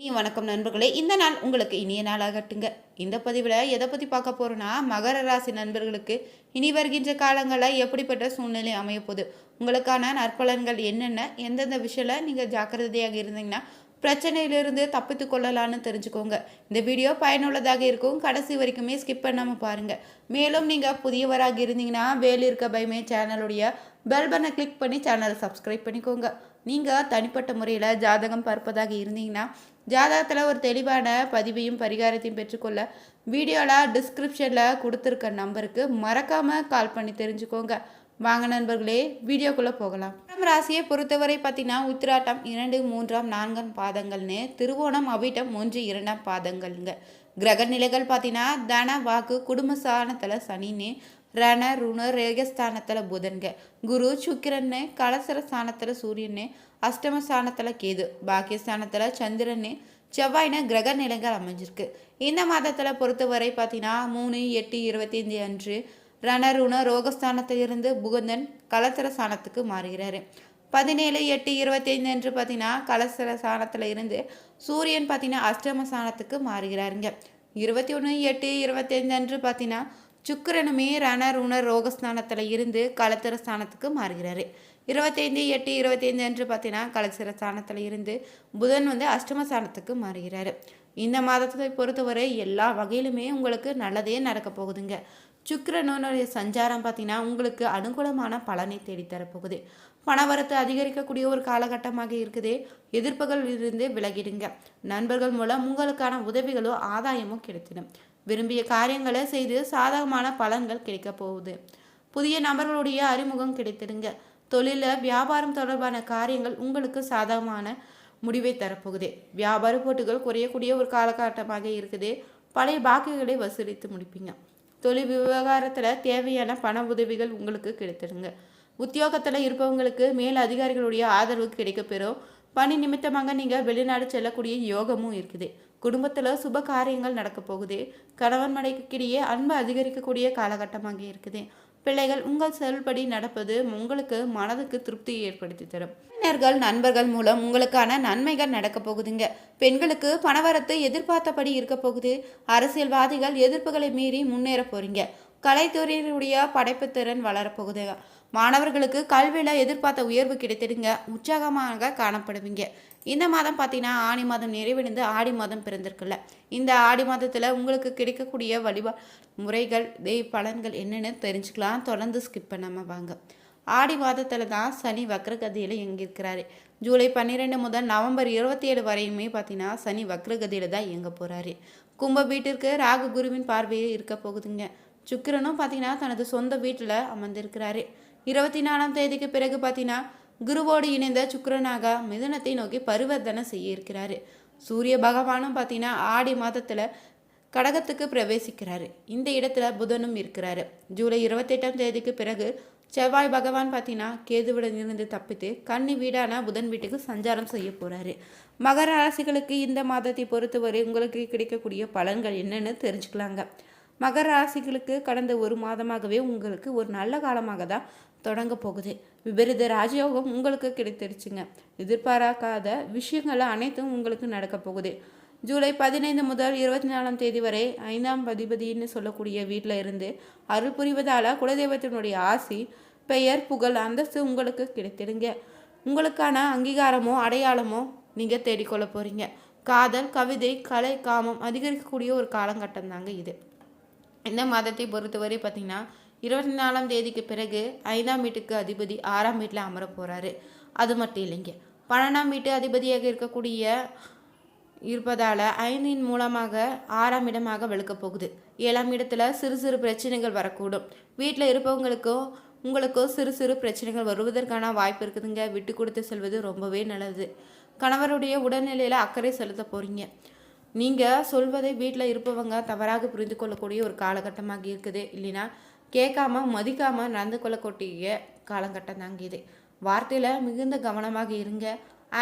நீ வணக்கம் நண்பர்களே இந்த நாள் உங்களுக்கு இனிய நாளாகட்டுங்க. இந்த பதிவில் எதை பற்றி பார்க்க போகிறோன்னா மகர ராசி நண்பர்களுக்கு இனி வருகின்ற காலங்களில் எப்படிப்பட்ட சூழ்நிலை அமையப்போகுது உங்களுக்கான நற்பலன்கள் என்னென்ன? எந்தெந்த விஷயத்தில் நீங்கள் ஜாக்கிரதையாக இருந்தீங்கன்னா பிரச்சனையிலிருந்து தப்பித்து கொள்ளலான்னு தெரிஞ்சுக்கோங்க. இந்த வீடியோ பயனுள்ளதாக இருக்கும். கடைசி வரைக்குமே ஸ்கிப் பண்ணாமல் பாருங்கள் மேலும் நீங்கள் புதியவராக இருந்தீங்கன்னா வேலு இருக்க பயமே சேனலுடைய பெல் பட்டனை கிளிக் பண்ணி சேனலை சப்ஸ்கிரைப் பண்ணிக்கோங்க. நீங்கள் தனிப்பட்ட முறையில் ஜாதகம் பார்ப்பதாக இருந்தீங்கன்னா ஜாதகத்தில் ஒரு தெளிவான பதிவையும் பரிகாரத்தையும் பெற்றுக்கொள்ள வீடியோவில் டிஸ்கிரிப்ஷனில் கொடுத்துருக்க நம்பருக்கு மறக்காமல் கால் பண்ணி தெரிஞ்சுக்கோங்க. வாங்க நண்பர்களே வீடியோக்குள்ளே போகலாம். மகரம் ராசியை பொறுத்தவரை பார்த்தீங்கன்னா உத்திராட்டம் இரண்டு மூன்றாம் நான்காம் பாதங்கள்னு திருவோணம் அவிட்டம் ஒன்று இரண்டாம் பாதங்கள்ங்க. கிரக நிலைகள் பார்த்தீங்கன்னா தன வாக்கு குடும்ப சாணத்தில் சனின்னு ரண ருண ரேகஸ்தானத்தில் புதன்க. குரு சுக்கிரன்னு கலசர ஸ்தானத்தில் சூரியன்னு அஷ்டம ஸ்தானத்தில் கேது பாக்கியஸ்தானத்தில் சந்திரன்னு செவ்வாய்னு கிரக நிலைகள் அமைஞ்சிருக்கு. இந்த மாதத்தில் பொறுத்தவரை பார்த்தீங்கன்னா மூணு எட்டு இருபத்தைந்து அன்று ரணருண ரோகஸ்தானத்திலிருந்து புகந்தன் கலசர ஸ்தானத்துக்கு மாறுகிறாரு. பதினேழு எட்டு இருபத்தைந்து அன்று பார்த்தீங்கன்னா கலசர ஸ்தானத்தில் இருந்து சூரியன் பார்த்தீங்கன்னா அஷ்டம ஸ்தானத்துக்கு மாறுகிறாருங்க. இருபத்தி ஒன்று எட்டு இருபத்தைந்து அன்று பார்த்தீங்கன்னா சுக்கரனுமே ரணர் உணர் ரோகஸ்தானத்தில் இருந்து கலத்திர ஸ்தானத்துக்கு மாறுகிறாரு. இருபத்தைந்து எட்டு இருபத்தைந்து என்று பார்த்தீங்கன்னா கலத்திர ஸ்தானத்தில் இருந்து புதன் வந்து அஷ்டம ஸ்தானத்துக்கு மாறுகிறாரு. இந்த மாதத்தை பொறுத்தவரை எல்லா வகையிலுமே உங்களுக்கு நல்லதே நடக்க போகுதுங்க. சுக்கிரனுடைய சஞ்சாரம் பார்த்தீங்கன்னா உங்களுக்கு அனுகூலமான பலனை தேடித்தரப்போகுது. பணவரத்து அதிகரிக்கக்கூடிய ஒரு காலகட்டமாக இருக்குது. எதிர்ப்புகள் இருந்து விலகிடுங்க. நண்பர்கள் மூலம் உங்களுக்கான உதவிகளோ ஆதாயமோ கிடைத்திடும். விரும்பிய காரியங்களை செய்து சாதகமான பலன்கள் கிடைக்க போகுது. புதிய நபர்களுடைய அறிமுகம் கிடைத்திடுங்க. தொழிலில் வியாபாரம் தொடர்பான காரியங்கள் உங்களுக்கு சாதகமான முடிவை தரப்போகுது. வியாபார போட்டுகள் குறையக்கூடிய ஒரு காலகட்டமாக இருக்குது. பழைய பாக்கிகளை வசூலித்து முடிப்பீங்க. தொழில் விவகாரத்தில் தேவையான பண உதவிகள் உங்களுக்கு கிடைத்திடுங்க. உத்தியோகத்தில் இருப்பவங்களுக்கு மேல் அதிகாரிகளுடைய ஆதரவு கிடைக்கப்பெறும். பணி நிமித்தமாக நீங்கள் வெளிநாடு செல்லக்கூடிய யோகமும் இருக்குது. குடும்பத்தில் சுப காரியங்கள் நடக்க போகுது. கணவன் மனைவிக்கிடையே அன்பு அதிகரிக்கக்கூடிய காலகட்டமாக இருக்குது. பிள்ளைகள் உங்கள் செயல்படி நடப்பது உங்களுக்கு மனதுக்கு திருப்தியை ஏற்படுத்தி தரும். உறவினர்கள் நண்பர்கள் மூலம் உங்களுக்கான நன்மைகள் நடக்க போகுதுங்க. பெண்களுக்கு பணவரத்து எதிர்பார்த்தபடி இருக்க போகுது. அரசியல்வாதிகள் எதிர்ப்புகளை மீறி முன்னேற போறீங்க. கலைத்துறையினுடைய படைப்பு திறன் வளரப்போகுது மாணவர்களுக்கு கல்வியில் எதிர்பார்த்த உயர்வு கிடைத்திடுங்க உற்சாகமாக காணப்படுவீங்க. இந்த மாதம் பார்த்தீங்கன்னா ஆணி மாதம் நிறைவடைந்து ஆடி மாதம் பிறந்திருக்குல்ல. இந்த ஆடி மாதத்தில் உங்களுக்கு கிடைக்கக்கூடிய வழிபா முறைகள் தெய்வ பலன்கள் என்னென்னு தெரிஞ்சுக்கலாம். தொடர்ந்து ஸ்கிப் பண்ணாமல் வாங்க. ஆடி மாதத்தில் தான் சனி வக்ரகதியில் இயங்கியிருக்கிறாரு. ஜூலை பன்னிரெண்டு முதல் நவம்பர் இருபத்தி ஏழு வரையுமே பார்த்தீங்கன்னா சனி வக்ரகதியில் தான் இயங்க போகிறாரு கும்ப வீட்டிற்கு ராகு குருவின் பார்வையே இருக்க போகுதுங்க. சுக்கிரனும் பார்த்தீங்கன்னா தனது சொந்த வீட்டில் அமர்ந்திருக்கிறாரு. இருபத்தி நாலாம் தேதிக்கு பிறகு பார்த்தீங்கன்னா குருவோடு இணைந்த சுக்கரனாக மிதனத்தை நோக்கி பரிவர்த்தனை செய்ய இருக்கிறாரு சூரிய பகவானும் பார்த்தீங்கன்னா ஆடி மாதத்தில் கடகத்துக்கு பிரவேசிக்கிறாரு. இந்த இடத்துல புதனும் இருக்கிறாரு. ஜூலை இருபத்தெட்டாம் தேதிக்கு பிறகு செவ்வாய் பகவான் பார்த்தீங்கன்னா கேதுவுடன் இருந்து தப்பித்து கன்னி வீடான புதன் வீட்டுக்கு சஞ்சாரம் செய்ய போகிறாரு மகர ராசிகளுக்கு இந்த மாதத்தை பொறுத்தவரை உங்களுக்கு கிடைக்கக்கூடிய பலன்கள் என்னென்னு தெரிஞ்சுக்கலாங்க. மகர ராசிகளுக்கு கடந்த ஒரு மாதமாகவே உங்களுக்கு ஒரு நல்ல காலமாக தான் தொடங்க போகுது. விபரீத ராஜயோகம் உங்களுக்கு கிடைத்திருச்சுங்க. எதிர்பாராக்காத விஷயங்கள் அனைத்தும் உங்களுக்கு நடக்க போகுது. ஜூலை பதினைந்து முதல் இருபத்தி நாலாம் தேதி வரை ஐந்தாம் பதிபதினு சொல்லக்கூடிய வீட்டில் இருந்து அருள் புரிவதால் குலதெய்வத்தினுடைய ஆசி பெயர் புகழ் அந்தஸ்து உங்களுக்கு கிடைத்திடுங்க. உங்களுக்கான அங்கீகாரமோ அடையாளமோ நீங்கள் தேடிக்கொள்ள போகிறீங்க காதல் கவிதை கலை காமம் அதிகரிக்கக்கூடிய ஒரு காலகட்டம் தாங்க இது. இந்த மாதத்தை பொறுத்தவரை பார்த்திங்கன்னா இருபத்தி நாலாம் தேதிக்கு பிறகு ஐந்தாம் வீட்டுக்கு அதிபதி ஆறாம் வீட்டில் அமர போகிறாரு அது மட்டும் இல்லைங்க. பன்னெண்டாம் வீட்டு அதிபதியாக இருக்கக்கூடிய இருப்பதால் ஐந்தின் மூலமாக ஆறாம் இடமாக வெளுக்கப் போகுது. ஏழாம் இடத்துல சிறு சிறு பிரச்சனைகள் வரக்கூடும். வீட்டில் இருப்பவங்களுக்கும் உங்களுக்கும் சிறு சிறு பிரச்சனைகள் வருவதற்கான வாய்ப்பு இருக்குதுங்க. விட்டு கொடுத்து செல்வது ரொம்பவே நல்லது. கணவருடைய உடல்நிலையில் அக்கறை செலுத்த போகிறீங்க நீங்கள் சொல்வதை வீட்டில் இருப்பவங்க தவறாக புரிந்து கொள்ளக்கூடிய ஒரு காலகட்டமாக இருக்குது. இல்லைன்னா கேட்காம மதிக்காமல் நடந்து கொள்ளக்கூடிய காலகட்டம் தாங்க இது. வார்த்தையில் மிகுந்த கவனமாக இருங்க.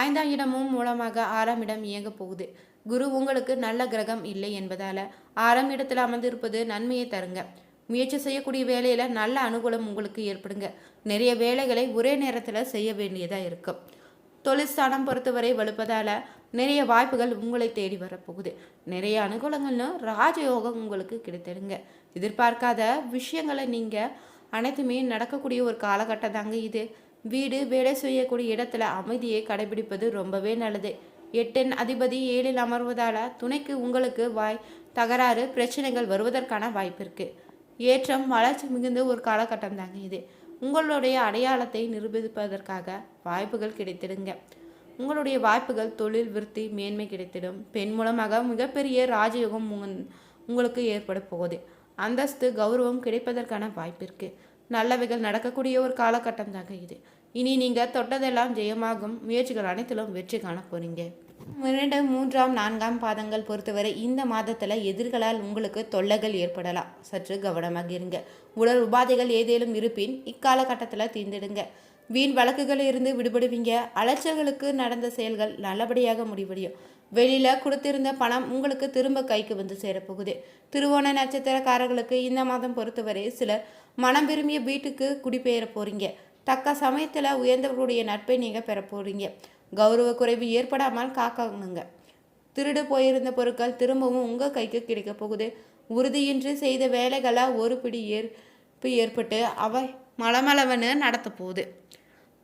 ஐந்தாம் இடமும் மூலமாக ஆறாம் இடம் இயங்க போகுது. குரு உங்களுக்கு நல்ல கிரகம் இல்லை என்பதால் ஆறாம் இடத்தில் அமர்ந்திருப்பது நன்மையை தருங்க. முயற்சி செய்யக்கூடிய வேலையில் நல்ல அனுகூலம் உங்களுக்கு ஏற்படுங்க. நிறைய வேலைகளை ஒரே நேரத்தில் செய்ய வேண்டியதாக இருக்கும். தொழிற்சாலம் பொறுத்தவரை வலுப்பதால் நிறைய வாய்ப்புகள் உங்களை தேடி வரப்போகுது. நிறைய அனுகூலங்கள்னு ராஜயோகம் உங்களுக்கு கிடைத்திடுங்க எதிர்பார்க்காத விஷயங்களை நீங்கள் அனைத்துமே நடக்கக்கூடிய ஒரு காலகட்டம் தாங்க இது. வீடு வேலை செய்யக்கூடிய இடத்துல அமைதியை கடைபிடிப்பது ரொம்பவே நல்லது. எட்டின் அதிபதி ஏழில் அமர்வதால் துணைக்கு உங்களுக்கு வாய் தகராறு பிரச்சனைகள் வருவதற்கான வாய்ப்பு இருக்குது ஏற்றம் வளர்ச்சி மிகுந்த ஒரு காலகட்டம் தாங்க இது. உங்களுடைய அடையாளத்தை நிரூபிப்பதற்காக வாய்ப்புகள் கிடைத்திடுங்க. உங்களுடைய வாய்ப்புகள் தொழில் விருத்தி மேன்மை கிடைத்திடும். பெண் மூலமாக மிகப்பெரிய ராஜயோகம் உங்களுக்கு ஏற்பட போகுது. அந்தஸ்து கௌரவம் கிடைப்பதற்கான வாய்ப்பு இருக்குது நல்லவைகள் நடக்கக்கூடிய ஒரு காலகட்டம் தாங்க இது. இனி நீங்கள் தொட்டதெல்லாம் ஜெயமாகும். முயற்சிகள் அனைத்திலும் வெற்றி காண போறீங்க. இரண்டு மூன்றாம் நான்காம் பாதங்கள் பொறுத்தவரை இந்த மாதத்தில் எதிர்களால் உங்களுக்கு தொல்லைகள் ஏற்படலாம். சற்று கவனமாக இருங்க. உடல் உபாதைகள் ஏதேனும் இருப்பின் இக்காலகட்டத்தில் தீர்ந்திடுங்க. வீண் வழக்குகளில் இருந்து விடுபடுவீங்க. அலைச்சல்களுக்கு நடந்த செயல்கள் நல்லபடியாக முடிவடையும். வெளியில் கொடுத்திருந்த பணம் உங்களுக்கு திரும்ப கைக்கு வந்து சேரப்போகுது. திருவோண நட்சத்திரக்காரர்களுக்கு இந்த மாதம் பொறுத்தவரை சிலர் மனம் விரும்பிய வீட்டுக்கு குடிபெயர போறீங்க. தக்க சமயத்தில் உயர்ந்தவர்களுடைய நட்பை நீங்கள் பெற போறீங்க. கௌரவ குறைவு ஏற்படாமல் காக்கணுங்க. திருடு போயிருந்த பொருட்கள் திரும்பவும் உங்கள் கைக்கு கிடைக்க போகுது. உறுதியின்றி செய்த வேலைகளை ஒரு பிடி ஏற்பு ஏற்பட்டு அவை மலமளவன்னு நடத்த போகுது.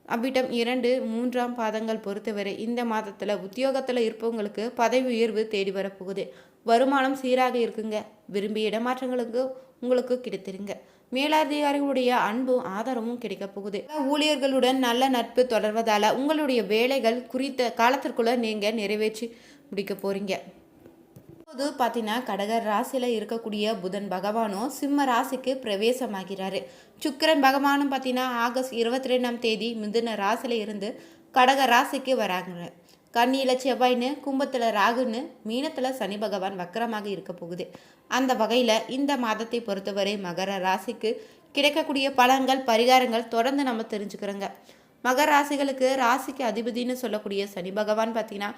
அவ்விடம் இரண்டு மூன்றாம் பாதங்கள் பொறுத்தவரை இந்த மாதத்தில் உத்தியோகத்தில் இருப்பவங்களுக்கு பதவி உயர்வு தேடி வரப்போகுது. வருமானம் சீராக இருக்குங்க. விரும்பிய இடமாற்றங்களுக்கு உங்களுக்கு கிடைத்திருங்க. மேலதிகாரிகளுடைய அன்பும் ஆதரவும் கிடைக்க போகுது. ஊழியர்களுடன் நல்ல நட்பு தொடர்வதால உங்களுடைய வேலைகள் குறித்த காலத்திற்குள்ள நீங்க நிறைவேற்றி முடிக்க போறீங்க. இப்போது பார்த்தீங்கன்னா கடகர் ராசியில் இருக்கக்கூடிய புதன் பகவானும் சிம்ம ராசிக்கு பிரவேசமாகிறாரு. சுக்கரன் பகவானும் பார்த்தீங்கன்னா ஆகஸ்ட் இருபத்தி ரெண்டாம் தேதி மிதுன ராசியில் இருந்து கடக ராசிக்கு வராங்க. கன்னியில் செவ்வாய்னு கும்பத்தில் ராகுன்னு மீனத்தில் சனி பகவான் வக்கரமாக இருக்க போகுது. அந்த வகையில் இந்த மாதத்தை பொறுத்தவரை மகர ராசிக்கு கிடைக்கக்கூடிய பலன்கள் பரிகாரங்கள் தொடர்ந்து நம்ம தெரிஞ்சுக்கிறோங்க. மகர ராசிகளுக்கு ராசிக்கு அதிபதினு சொல்லக்கூடிய சனி பகவான் பார்த்தீங்கன்னா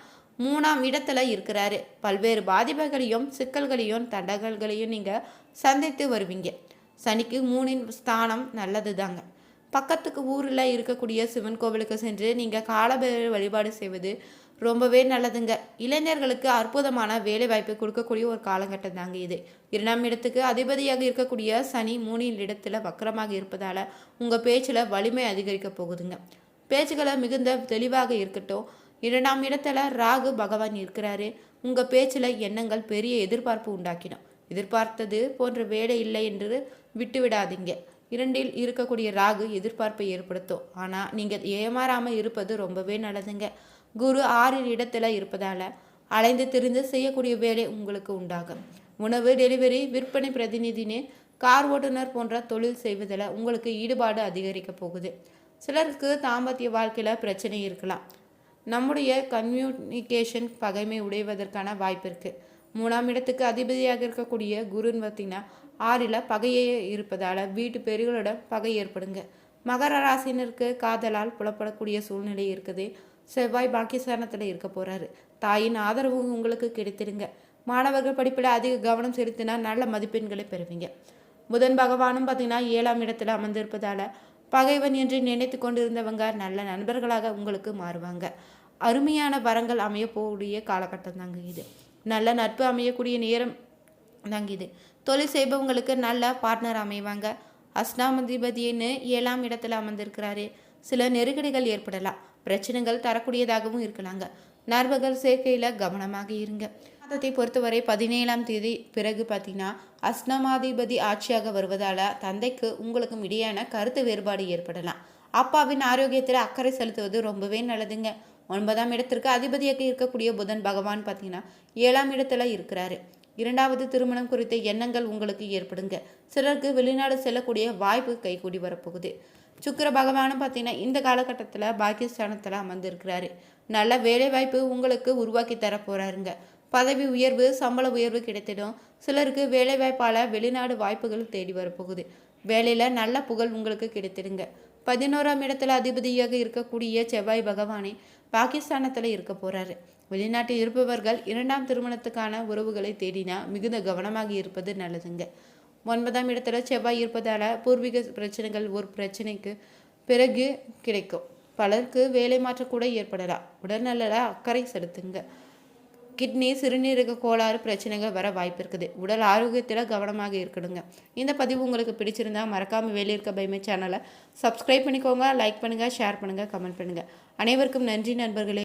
மூணாம் இடத்துல இருக்கிறாரு. பல்வேறு பாதிப்புகளையும் சிக்கல்களையும் தடங்கல்களையும் நீங்கள் சந்தித்து வருவீங்க. சனிக்கு மூணின் ஸ்தானம் நல்லது தாங்க பக்கத்துக்கு ஊரில் இருக்கக்கூடிய சிவன் கோவிலுக்கு சென்று நீங்கள் காலபைரவர் வழிபாடு செய்வது ரொம்பவே நல்லதுங்க. இளைஞர்களுக்கு அற்புதமான வேலை வாய்ப்பு கொடுக்கக்கூடிய ஒரு காலகட்டம் தாங்க இது. இரண்டாம் இடத்துக்கு அதிபதியாக இருக்கக்கூடிய சனி மூணின் இடத்துல வக்கரமாக இருப்பதால் உங்கள் பேச்சில் வலிமை அதிகரிக்க போகுதுங்க. பேச்சுகளை மிகுந்த தெளிவாக இருக்கட்டும். இரண்டாம் இடத்துல ராகு பகவான் இருக்கிறாரு. உங்கள் பேச்சில் எண்ணங்கள் பெரிய எதிர்பார்ப்பு உண்டாக்கிடும். எதிர்பார்த்தது போன்ற வேலை இல்லை என்று விட்டு விடாதீங்க இரண்டில் இருக்கக்கூடிய ராகு எதிர்பார்ப்பை ஏற்படுத்தும். ஆனால் நீங்கள் ஏமாறாமல் இருப்பது ரொம்பவே நல்லதுங்க. குரு ஆறில் இடத்துல இருப்பதால் அலைந்து திரிந்து செய்யக்கூடிய வேலை உங்களுக்கு உண்டாகும். உணவு டெலிவரி விற்பனை பிரதிநிதினு கார் ஓட்டுநர் போன்ற தொழில் செய்வதில் உங்களுக்கு ஈடுபாடு அதிகரிக்க போகுது. சிலருக்கு தாம்பத்திய வாழ்க்கையில் பிரச்சனை இருக்கலாம். நம்முடைய கம்யூனிகேஷன் பகைமை உடைவதற்கான வாய்ப்பு இருக்குது மூணாம் இடத்துக்கு அதிபதியாக இருக்கக்கூடிய குருன்னு பார்த்தீங்கன்னா ஆறில் பகையே இருப்பதால் வீட்டு பெரியகளோட பகை ஏற்படுங்க. மகர ராசினருக்கு காதலால் புலப்படக்கூடிய சூழ்நிலை இருக்குது. செவ்வாய் பாக்கியஸ்தானத்தில் இருக்க போகிறாரு தாயின் ஆதரவு உங்களுக்கு கிடைத்திருங்க மாணவர்கள் படிப்பில் அதிக கவனம் செலுத்தினா நல்ல மதிப்பெண்களை பெறுவீங்க. புதன் பகவானும் பார்த்தீங்கன்னா ஏழாம் இடத்துல அமர்ந்திருப்பதால் பகைவன் என்று நினைத்து கொண்டிருந்தவங்க நல்ல நண்பர்களாக உங்களுக்கு மாறுவாங்க. அருமையான வரங்கள் அமையக்கூடிய காலகட்டம் தாங்க இது. நல்ல நட்பு அமையக்கூடிய நேரம் தாங்க இது. தொழில் செய்பவங்களுக்கு நல்ல பார்ட்னர் அமைவாங்க. அஷ்டாமதிபதினு ஏழாம் இடத்துல அமர்ந்திருக்கிறாரு. சில நெருக்கடிகள் ஏற்படலாம். பிரச்சனைகள் தரக்கூடியதாகவும் இருக்கலாங்க. நர்வகள் சேர்க்கையில் கவனமாக இருங்க. மாதத்தை பொறுத்தவரை பதினேழாம் தேதி பிறகு பார்த்தீங்கன்னா அஸ்னமாதிபதி ஆட்சியாக வருவதால் தந்தைக்கு உங்களுக்கும் இடையான கருத்து வேறுபாடு ஏற்படலாம். அப்பாவின் ஆரோக்கியத்தில் அக்கறை செலுத்துவது ரொம்பவே நல்லதுங்க. ஒன்பதாம் இடத்திற்கு அதிபதியாக இருக்கக்கூடிய புதன் பகவான் பார்த்தீங்கன்னா ஏழாம் இடத்துல இருக்கிறாரு. இரண்டாவது திருமணம் குறித்த எண்ணங்கள் உங்களுக்கு ஏற்படுங்க. சிலருக்கு வெளிநாடு செல்லக்கூடிய வாய்ப்பு கைகூடி வரப்போகுது. சுக்கிர பகவானும் பார்த்தீங்கன்னா இந்த காலகட்டத்தில் பாக்கியஸ்தானத்தில் அமர்ந்திருக்கிறாரு. நல்ல வேலை வாய்ப்பு உங்களுக்கு உருவாக்கி தர போறாருங்க பதவி உயர்வு சம்பள உயர்வு கிடைத்திடும். சிலருக்கு வேலைவாய்ப்பால் வெளிநாடு வாய்ப்புகள் தேடி வரப்போகுது. வேலையில் நல்ல புகழ் உங்களுக்கு கிடைத்திடுங்க. பதினோராம் இடத்துல அதிபதியாக இருக்கக்கூடிய செவ்வாய் பகவானே பாகிஸ்தானத்தில் இருக்க போகிறாரு வெளிநாட்டில் இருப்பவர்கள் இரண்டாம் திருமணத்துக்கான உறவுகளை தேடினா மிகுந்த கவனமாக இருப்பது நல்லதுங்க. ஒன்பதாம் இடத்துல செவ்வாய் இருப்பதால் பூர்வீக பிரச்சனைகள் ஒரு பிரச்சனைக்கு பிறகு கிடைக்கும். பலருக்கு வேலை மாற்றம் கூட ஏற்படலாம். உடல்நலில் அக்கறை செலுத்துங்க. கிட்னி சிறுநீரக கோளாறு பிரச்சனைகள் வர வாய்ப்பு இருக்குது உடல் ஆரோக்கியத்தில் கவனமாக இருக்கணுங்க. இந்த பதிவு உங்களுக்கு பிடிச்சிருந்தா மறக்காமல் வெளியிருக்க பைமை சேனலை சப்ஸ்கிரைப் பண்ணிக்கோங்க லைக் பண்ணுங்கள் ஷேர் பண்ணுங்கள் கமெண்ட் பண்ணுங்கள் அனைவருக்கும் நன்றி நண்பர்களே.